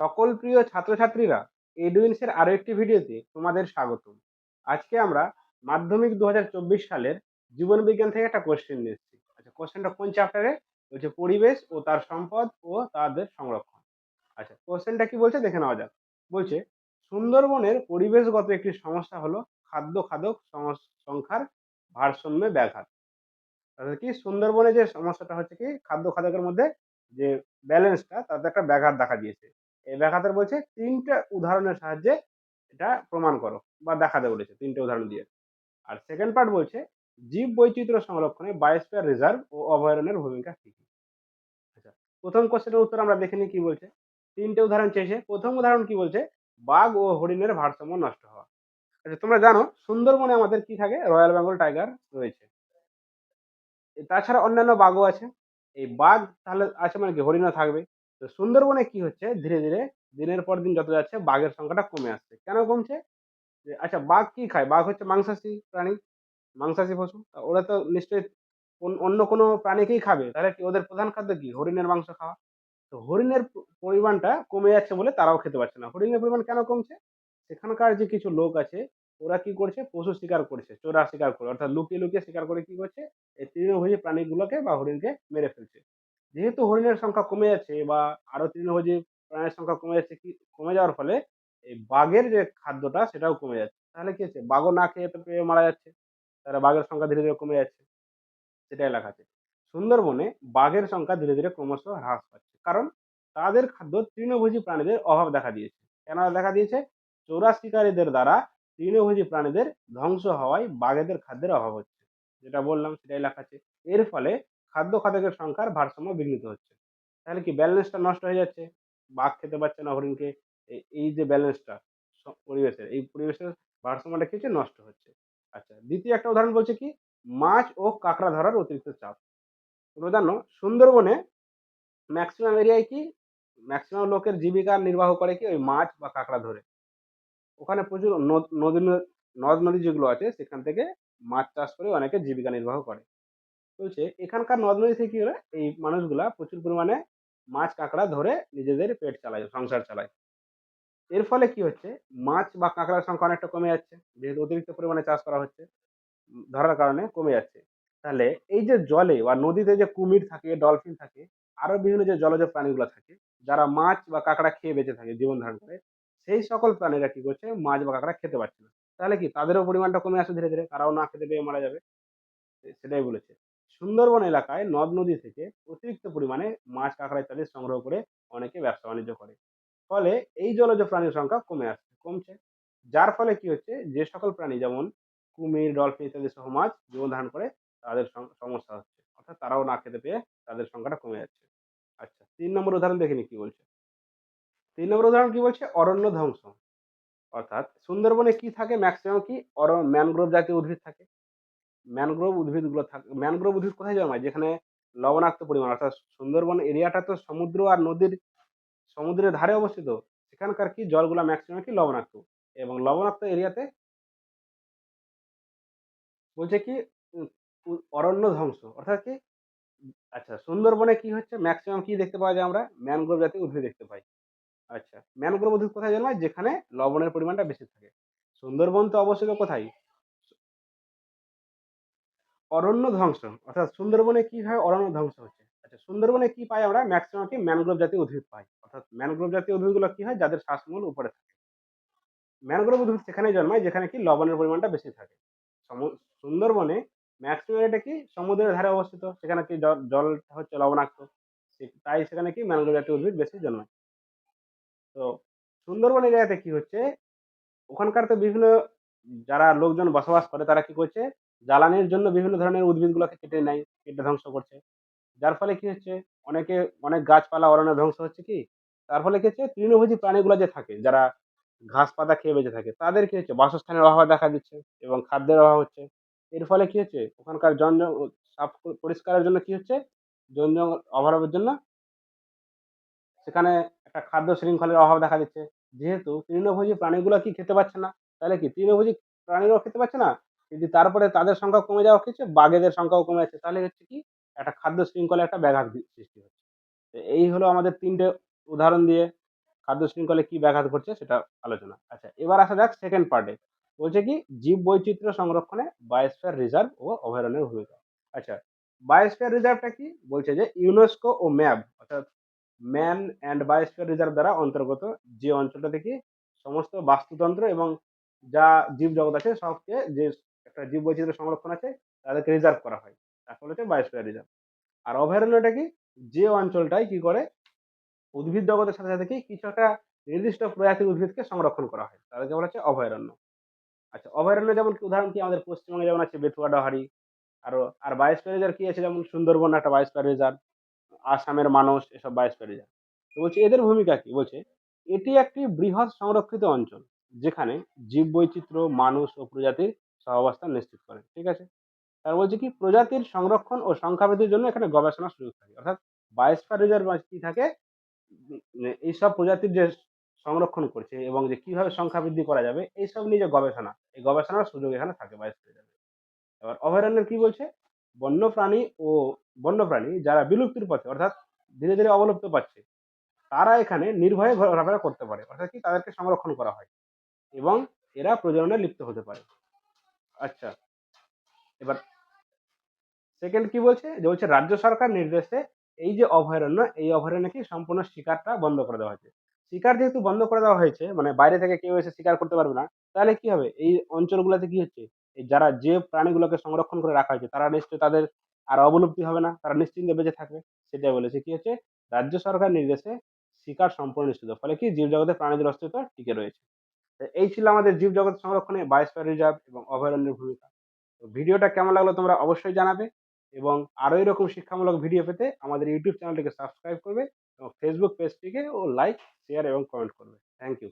সকল প্রিয় ছাত্রছাত্রীরা এডুইন্সের আরও একটি ভিডিওতে তোমাদের স্বাগত আজকে আমরা মাধ্যমিক দু হাজার চব্বিশ সালের জীবন বিজ্ঞান থেকে একটা কোশ্চেন এসেছি। আচ্ছা কোশ্চেনটা কোন চ্যাপ্টারে বলছে পরিবেশ ও তার সম্পদ ও তাদের সংরক্ষণ। আচ্ছা কোশ্চেনটা কি বলছে? দেখে নেওয়া যাক। বলছে, সুন্দরবনের পরিবেশগত একটি সমস্যা হলো খাদ্য খাদক সংখ্যার ভারসাম্যে ব্যাঘাত। অর্থাৎ কি সুন্দরবনে যে সমস্যাটা হচ্ছে কি, খাদ্য খাদকের মধ্যে যে ব্যালেন্সটা তাতে একটা ব্যাঘাত দেখা দিয়েছে। এই বলছে তিনটে উদাহরণের সাহায্যে এটা প্রমাণ করো বা দেখাতে বলেছে তিনটে উদাহরণ দিয়ে। আর সেকেন্ড পার্ট বলছে জীব বৈচিত্র্য সংরক্ষণে বায়োস্ফিয়ার রিজার্ভ ও অভয়ারণ্যের ভূমিকা কি কি? আচ্ছা প্রথম কোশ্চেনের উত্তর আমরা দেখে নিই কি বলছে। তিনটে উদাহরণ চেয়েছে, প্রথম উদাহরণ কি বলছে? বাঘ ও হরিণের ভারসাম্য নষ্ট হওয়া। আচ্ছা তোমরা জানো সুন্দরবনে আমাদের কি থাকে? রয়্যাল বেঙ্গল টাইগার রয়েছে। তাছাড়া অন্যান্য বাঘও আছে। এই বাঘ তাহলে আছে মানে কি? হরিণও থাকবে। তো সুন্দরবনে কি হচ্ছে? ধীরে ধীরে দিনের পর দিন যত যাচ্ছে, বাঘের সংখ্যাটা কমে আসছে। কেন কমছে? আচ্ছা বাঘ কি খায়? বাঘ হচ্ছে মাংসাশী প্রাণী, মাংসাশী পশু। ওরা তো নিশ্চয়ই অন- অন্য কোনো প্রাণীকেই খাবে। তাহলে কি ওদের প্রধান খাদ্য কি? হরিণের মাংস খাওয়া। তো হরিণের পরিমাণটা কমে যাচ্ছে বলে তারাও খেতে পারছে না। হরিণের পরিমাণ কেন কমছে? সেখানকার যে কিছু লোক আছে, ওরা কি করছে? পশু শিকার করছে, চোরা শিকার করে। অর্থাৎ লুকিয়ে লুকিয়ে শিকার করে কি করছে? এই তৃণভোজী প্রাণীগুলোকে বা হরিণকে মেরে ফেলছে। যেহেতু হরিণের সংখ্যা কমে যাচ্ছে বা আরও তৃণভোজী প্রাণীর সংখ্যা কমে যাচ্ছে কি, কমে যাওয়ার ফলে এই বাঘের যে খাদ্যটা সেটাও কমে যাচ্ছে। তাহলে কি হচ্ছে? বাঘও না খেয়ে তো পেয়ে মারা যাচ্ছে, তাহলে বাঘের সংখ্যা ধীরে ধীরে কমে যাচ্ছে। সেটাই লেখা আছে। সুন্দরবনে বাঘের সংখ্যা ধীরে ধীরে ক্রমশ হ্রাস পাচ্ছে। কারণ তাদের খাদ্য তৃণভোজী প্রাণীদের অভাব দেখা দিয়েছে। কেন দেখা দিয়েছে? চোরা শিকারীদের দ্বারা তৃণভোজী প্রাণীদের ধ্বংস হওয়ায় বাঘেদের খাদ্যের অভাব হচ্ছে। যেটা বললাম সেটাই লেখা আছে। এর ফলে খাদ্য খাদকের সংখ্যার ভারসাম্য বিঘ্নিত হচ্ছে। তাহলে কি ব্যালেন্সটা নষ্ট হয়ে যাচ্ছে? বাঘ খেতে পারছে না, হরিণকে। এই- যে ব্যালেন্সটা পরিবেশের, এই পরিবেশের ভারসাম্যটা কি হচ্ছে? নষ্ট হচ্ছে। আচ্ছা দ্বিতীয় একটা উদাহরণ বলছে কি? মাছ ও কাঁকড়া ধরার অতিরিক্ত চাপ। তোমরা জানো সুন্দরবনে ম্যাক্সিমাম এরিয়ায় কি? ম্যাক্সিমাম লোকের জীবিকা নির্বাহ করে কি? ওই মাছ বা কাঁকড়া ধরে। ওখানে প্রচুর নদ- নদ, নদী যেগুলো আছে, সেখান থেকে মাছ চাষ করে অনেকে জীবিকা নির্বাহ করে। বলছে, এখানকার নদ নদী থেকে কি এই মানুষগুলা প্রচুর পরিমাণে মাছ কাঁকড়া ধরে নিজেদের পেট চালায়, সংসার চালায়। এর ফলে কি হচ্ছে? মাছ বা কাঁকড়ার সংখ্যা অনেকটা কমে যাচ্ছে। যেহেতু অতিরিক্ত পরিমাণে চাষ করা হচ্ছে ধরার কারণে কমে যাচ্ছে। তাহলে এই যে জলে বা নদীতে যে কুমির থাকে, ডলফিন থাকে, আরও বিভিন্ন যে জলজ প্রাণীগুলো থাকে, যারা মাছ বা কাঁকড়া খেয়ে বেঁচে থাকে, জীবন ধারণ করে, সেই সকল প্রাণীরা কি করছে? মাছ বা কাঁকড়া খেতে পারছে না। তাহলে কি তাদেরও পরিমাণটা কমে আসে ধীরে ধীরে? তারাও না খেতে পেয়ে মারা যাবে? সেটাই বলেছে। সুন্দরবন এলাকায় নদ নদী থেকে অতিরিক্ত পরিমাণে মাছ, কাঁকড়া ইত্যাদি সংগ্রহ করে অনেকে ব্যবসা বাণিজ্য করে। ফলে এই জলজ প্রাণীর সংখ্যা কমে আসছে, কমছে। যার ফলে কি হচ্ছে? যে সকল প্রাণী যেমন কুমির, ডলফিন ইত্যাদি সহ মাছ জীবন ধারণ করে, তাদের সমস্যা হচ্ছে। অর্থাৎ তারাও না খেতে পেয়ে তাদের সংখ্যাটা কমে যাচ্ছে। আচ্ছা তিন নম্বর উদাহরণ দেখিনি কি বলছে? তিন নম্বর উদাহরণ কি বলছে? অরণ্য ধ্বংস। অর্থাৎ সুন্দরবনে কি থাকে? ম্যাক্সিমাম কি? অরণ্য ম্যানগ্রোভ জাতীয় উদ্ভিদ থাকে। ম্যানগ্রোভ উদ্ভিদগুলো থাকে, ম্যানগ্রোভ উদ্ভিদ কোথায় জন্মায়? যেখানে লবণাক্ত পরিমাণ, অর্থাৎ সুন্দরবন এরিয়াটা তো সমুদ্র আর নদীর, সমুদ্রের ধারে অবস্থিত। সেখানকার কি জলগুলা ম্যাক্সিমাম কি লবণাক্ত? এবং লবণাক্ত এরিয়াতে বলছে কি অরণ্য ধ্বংস। অর্থাৎ কি আচ্ছা সুন্দরবনে কি হচ্ছে? ম্যাক্সিমাম কি দেখতে পাওয়া যায় আমরা? ম্যানগ্রোভ জাতীয় উদ্ভিদ দেখতে পাই। আচ্ছা ম্যানগ্রোভ উদ্ভিদ কোথায় জন্মায়? যেখানে লবণের পরিমাণটা বেশি থাকে। সুন্দরবন তো অবস্থিত কোথায়? অরণ্য ধ্বংস। অর্থাৎ সুন্দরবনে কি হয় অরণ্য ধ্বংস হচ্ছে? আচ্ছা সুন্দরবনে কি পাই আমরা? ম্যাক্সিমাম কি ম্যানগ্রোভ জাতীয় উদ্ভিদ পাই অর্থাৎ ম্যানগ্রোভ জাতীয় উদ্ভিদগুলো কি হয়? যাদের শ্বাসমূল উপরে থাকে। ম্যানগ্রোভ উদ্ভিদ সেখানে জন্মায়, যেখানে কি লবণের পরিমাণটা বেশি থাকে। সুন্দরবনে ম্যাক্সিমাম এটা কি? সমুদ্রের ধারে অবস্থিত। সেখানে কি জল হচ্ছে লবণাক্ত। তাই সেখানে কি ম্যানগ্রোভ জাতীয় উদ্ভিদ বেশি জন্মায়। তো সুন্দরবন এরিয়াতে কি হচ্ছে? ওখানকার তো বিভিন্ন যারা লোকজন বসবাস করে, তারা কি করছে? জ্বালানির জন্য বিভিন্ন ধরনের উদ্ভিদগুলোকে কেটে নেয়, কেটে ধ্বংস করছে। যার ফলে কি হচ্ছে, অনেকে, অনেক গাছপালা অরণ্য ধ্বংস হচ্ছে কি, তার ফলে কি হচ্ছে, তৃণভোজী প্রাণীগুলো যে থাকে, যারা ঘাস পাতা খেয়ে বেঁচে থাকে, তাদের কি হচ্ছে, বাসস্থানের অভাব দেখা দিচ্ছে এবং খাদ্যের অভাব হচ্ছে। এর ফলে কি হচ্ছে, ওখানকার জন, সাফ পরিষ্কারের জন্য কি হচ্ছে জন অভাবের জন্য সেখানে একটা খাদ্য শৃঙ্খলের অভাব দেখা দিচ্ছে। যেহেতু তৃণভোজী প্রাণীগুলো কি খেতে পাচ্ছে না, তাহলে কি তৃণভোজী প্রাণীরাও খেতে পাচ্ছে না? কিন্তু তারপরে তাদের সংখ্যা কমে যাওয়া হচ্ছে, বাঘেদের সংখ্যাও কমে যাচ্ছে, তাহলে হচ্ছে কি একটা খাদ্য শৃঙ্খলে একটা ব্যাঘাত সৃষ্টি হচ্ছে। তো এই হলো আমাদের তিনটে উদাহরণ দিয়ে খাদ্য শৃঙ্খলে কি ব্যাঘাত ঘটছে সেটা আলোচনা। আচ্ছা এবার আসা যাক সেকেন্ড পার্টে বলছে কি, জীব বৈচিত্র্য সংরক্ষণে বায়োস্ফিয়ার রিজার্ভ ও অভয়ারণ্যের ভূমিকা। আচ্ছা বায়োস্ফিয়ার রিজার্ভটা কি? বলছে যে ইউনেস্কো ও ম্যাব, অর্থাৎ ম্যান অ্যান্ড বায়োস্ফিয়ার রিজার্ভ দ্বারা অন্তর্গত যে অঞ্চলটা থেকে সমস্ত বাস্তুতন্ত্র এবং যা জীবজগৎ আছে, সবকে যে একটা জীব বৈচিত্র্য সংরক্ষণ আছে, তাদেরকে রিজার্ভ করা হয়। তাকে হচ্ছে বায়োস্ফিয়ার রিজার্ভ আর অভয়ারণ্যটা কি? যে অঞ্চলটায় কি করে? উদ্ভিদ জগতের সাথে সাথে কি কিছু একটা নির্দিষ্ট প্রজাতির উদ্ভিদকে সংরক্ষণ করা হয়। তাদেরকে বলা হচ্ছে অভয়ারণ্য। আচ্ছা অভয়ারণ্য যেমন কি, উদাহরণ কি আমাদের পশ্চিমবঙ্গে যেমন আছে বেথুয়া ডহারি, আরও, আর বায়োস্ফিয়ার রিজার্ভ কি আছে? যেমন সুন্দরবন একটা বায়োস্ফিয়ার রিজার্ভ আসামের মানুষ এসব বায়োস্ফিয়ার রিজার্ভ তো বলছে এদের ভূমিকা কি? বলছে এটি একটি বৃহৎ সংরক্ষিত অঞ্চল, যেখানে জীব বৈচিত্র্য মানুষ ও প্রজাতির সহাবস্থান নিশ্চিত করে ঠিক আছে? তার বলছে কি প্রজাতির সংরক্ষণ ও সংখ্যা বৃদ্ধির জন্য এখানে গবেষণার সুযোগ থাকে। অর্থাৎ বায়োস্ফিয়ার রিজার্ভ কি থাকে? উম, এইসব প্রজাতির যে সংরক্ষণ করছে এবং যে কীভাবে সংখ্যা বৃদ্ধি করা যাবে এইসব নিয়ে যে গবেষণা এই গবেষণার সুযোগ এখানে থাকে বায়োস্ফিয়ার রিজার্ভে এবার অভয়ারণ্যের কি বলছে? বন্যপ্রাণী ও বন্যপ্রাণী যারা বিলুপ্তির পথে অর্থাৎ ধীরে ধীরে অবলুপ্ত পাচ্ছে তারা এখানে নির্ভয়ে ঘোরাফেরা করতে পারে অর্থাৎ কি তাদেরকে সংরক্ষণ করা হয় এবং এরা প্রজননে লিপ্ত হতে পারে। আচ্ছা। এবার সেকেন্ড কি বলছে? যে বলছে, রাজ্য সরকার নির্দেশে এই যে অভয়ারণ্য এই অভয়ারণ্যে কি সম্পূর্ণ শিকারটা বন্ধ করে দেওয়া হয়েছে। শিকার যেহেতু বন্ধ করে দেওয়া হয়েছে মানে বাইরে থেকে কেউ এসে শিকার করতে পারবে না, তাহলে কি হবে? এই অঞ্চলগুলোতে কি হচ্ছে? যারা যে প্রাণীগুলোকে সংরক্ষণ করে রাখা হয়েছে, তারা নিশ্চয়ই তাদের আর অবলুপ্তি হবে না, তারা নিশ্চিন্তে বেঁচে থাকবে। সেটাই বলেছে। কি হচ্ছে? রাজ্য সরকার নির্দেশে শিকার সম্পূর্ণ নিশ্চিত ফলে কি জীবজগতে প্রাণীদের অস্তিত্ব টিকে রয়েছে। এই ছিল আমাদের জীব জগৎ সংরক্ষণে বায়োস্ফিয়ার রিজার্ভ এবং অভয়ারণ্যের ভূমিকা। তো ভিডিওটা কেমন লাগল তোমরা অবশ্যই জানাবে এবং আরও এরকম শিক্ষামূলক ভিডিও পেতে আমাদের ইউটিউব চ্যানেলটিকে সাবস্ক্রাইব করবে এবং ফেসবুক পেজটিকে ও লাইক শেয়ার এবং কমেন্ট করবে। Thank you